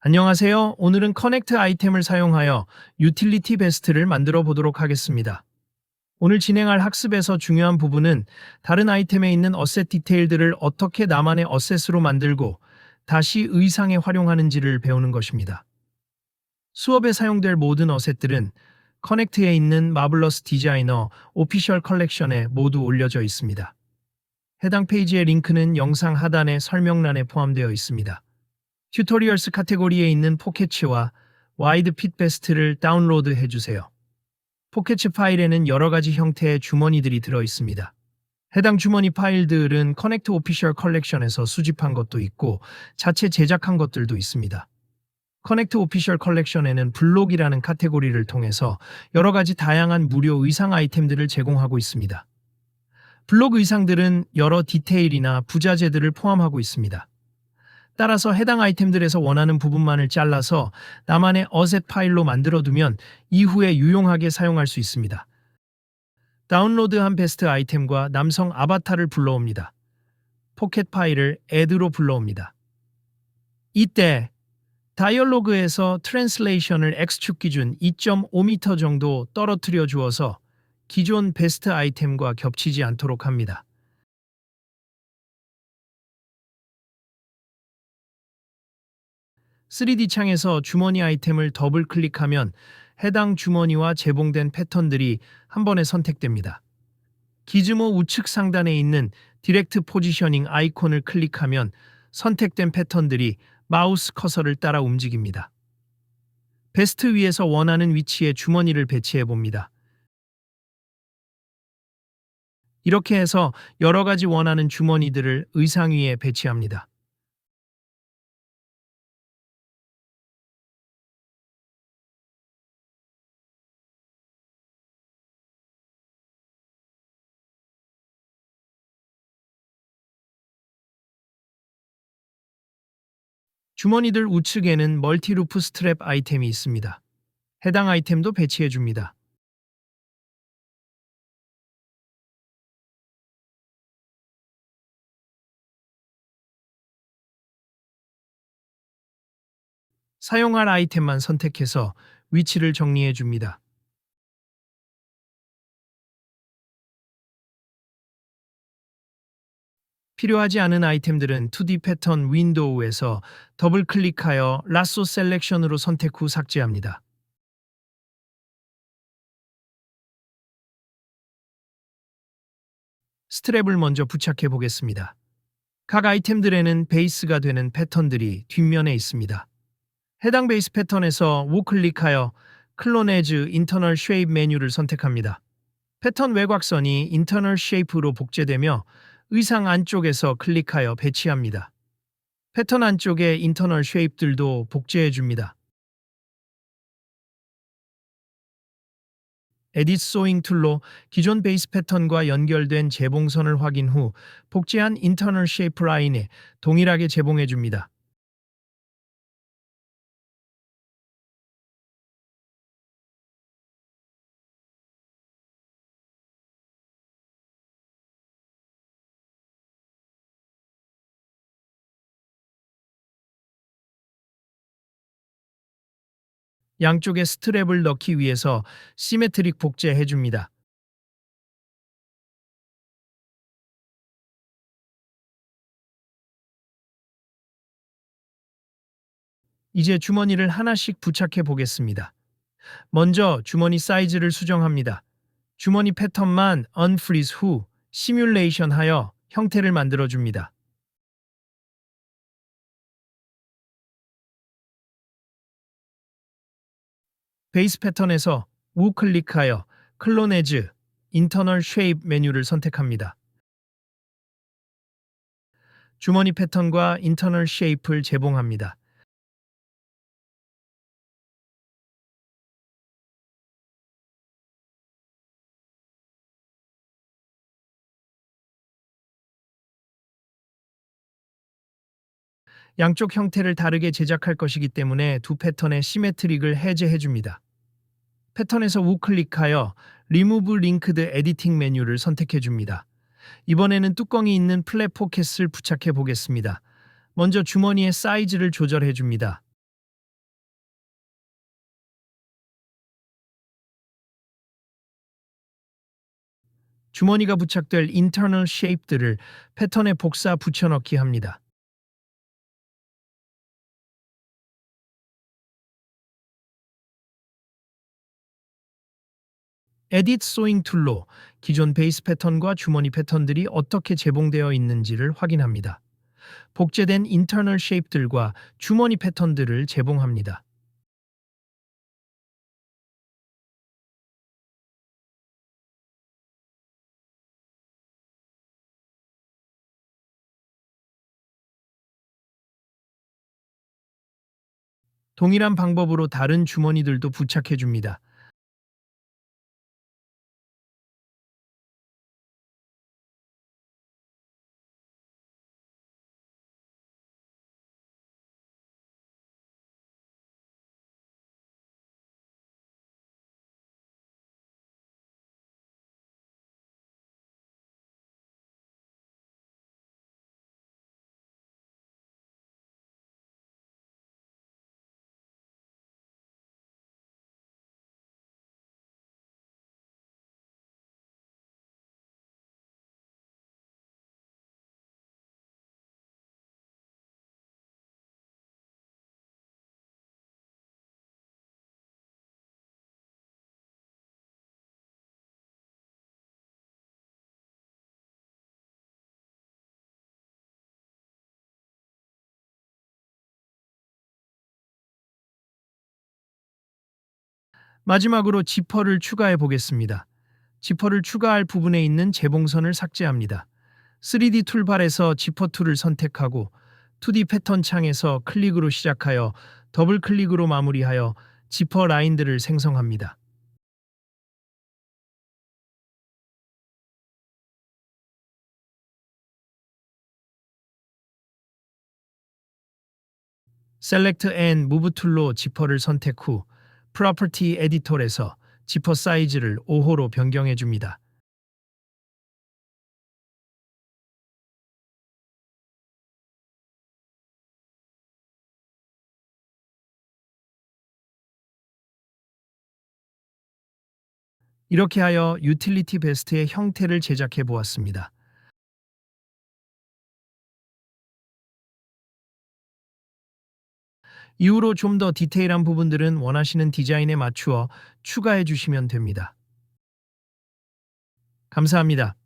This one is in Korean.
안녕하세요. 오늘은 커넥트 아이템을 사용하여 유틸리티 베스트를 만들어 보도록 하겠습니다. 오늘 진행할 학습에서 중요한 부분은 다른 아이템에 있는 어셋 디테일들을 어떻게 나만의 어셋으로 만들고 다시 의상에 활용하는지를 배우는 것입니다. 수업에 사용될 모든 어셋들은 커넥트에 있는 마블러스 디자이너 오피셜 컬렉션에 모두 올려져 있습니다. 해당 페이지의 링크는 영상 하단의 설명란에 포함되어 있습니다. 튜토리얼스 카테고리에 있는 포켓츠와 와이드 핏 베스트를 다운로드 해주세요. 포켓츠 파일에는 여러 가지 형태의 주머니들이 들어 있습니다. 해당 주머니 파일들은 커넥트 오피셜 컬렉션에서 수집한 것도 있고 자체 제작한 것들도 있습니다. 커넥트 오피셜 컬렉션에는 블록이라는 카테고리를 통해서 여러 가지 다양한 무료 의상 아이템들을 제공하고 있습니다. 블록 의상들은 여러 디테일이나 부자재들을 포함하고 있습니다. 따라서 해당 아이템들에서 원하는 부분만을 잘라서 나만의 어셋 파일로 만들어두면 이후에 유용하게 사용할 수 있습니다. 다운로드한 베스트 아이템과 남성 아바타를 불러옵니다. 포켓 파일을 애드로 불러옵니다. 이때 다이얼로그에서 트랜슬레이션을 X축 기준 2.5m 정도 떨어뜨려 주어서 기존 베스트 아이템과 겹치지 않도록 합니다. (3D) 창에서 주머니 아이템을 더블 클릭하면 해당 주머니와 제봉된 패턴들이 한 번에 선택됩니다. 기즈모 우측 상단에 있는 디렉트 포지셔닝 아이콘을 클릭하면 선택된 패턴들이 마우스 커서를 따라 움직입니다. 베스트 위에서 원하는 위치에 주머니를 배치해 봅니다. 이렇게 해서 여러 가지 원하는 주머니들을 의상 위에 배치합니다. 주머니들 우측에는 멀티루프 스트랩 아이템이 있습니다. 해당 아이템도 배치해 줍니다. 사용할 아이템만 선택해서 위치를 정리해 줍니다. 필요하지 않은 아이템들은 2D 패턴 윈도우에서 더블 클릭하여 라쏘 셀렉션으로 선택 후 삭제합니다. 스트랩을 먼저 부착해 보겠습니다. 각 아이템들에는 베이스가 되는 패턴들이 뒷면에 있습니다. 해당 베이스 패턴에서 우클릭하여 클로네즈 인터널 쉐입 메뉴를 선택합니다. 패턴 외곽선이 인터널 쉐이프로 복제되며 의상 안쪽에서 클릭하여 배치합니다. 패턴 안쪽에 인터널 쉐입들도 복제해 줍니다. 에디트 소잉 툴로 기존 베이스 패턴과 연결된 재봉선을 확인 후 복제한 인터널 쉐이프 라인에 동일하게 재봉해 줍니다. 양쪽에 스트랩을 넣기 위해서 시메트릭 복제해 줍니다. 이제 주머니를 하나씩 부착해 보겠습니다. 먼저 주머니 사이즈를 수정합니다. 주머니 패턴만 언프리즈 후 시뮬레이션 하여 형태를 만들어 줍니다. 베이스 패턴에서 우 클릭하여 클로네즈 인터널 쉐입 메뉴를 선택합니다. 주머니 패턴과 인터널 쉐입을 재봉합니다. 양쪽 형태를 다르게 제작할 것이기 때문에 두 패턴의 시메트릭을 해제해 줍니다. 패턴에서 우클릭하여 리무브 링크드 에디팅 메뉴를 선택해 줍니다. 이번에는 뚜껑이 있는 플랫 포켓을 부착해 보겠습니다. 먼저 주머니의 사이즈를 조절해 줍니다. 주머니가 부착될 인터널 쉐입들을 패턴에 복사 붙여넣기 합니다. 에딧 소잉 툴로 기존 베이스 패턴과 주머니 패턴들이 어떻게 재봉되어 있는지를 확인합니다. 복제된 인터널 쉐입들과 주머니 패턴들을 재봉합니다. 동일한 방법으로 다른 주머니들도 부착해 줍니다. 마지막으로 지퍼를 추가해 보겠습니다. 지퍼를 추가할 부분에 있는 재봉선을 삭제합니다. 3D 툴발에서 지퍼 툴을 선택하고 2D 패턴 창에서 클릭으로 시작하여 더블 클릭으로 마무리하여 지퍼 라인들을 생성합니다. Select and Move 툴로 지퍼를 선택 후 Property 에디터에서 지퍼 사이즈를 5호로 변경해 줍니다. 이렇게 하여 유틸리티 베스트의 형태를 제작해 보았습니다. 이후로 좀 더 디테일한 부분들은 원하시는 디자인에 맞추어 추가해 주시면 됩니다. 감사합니다.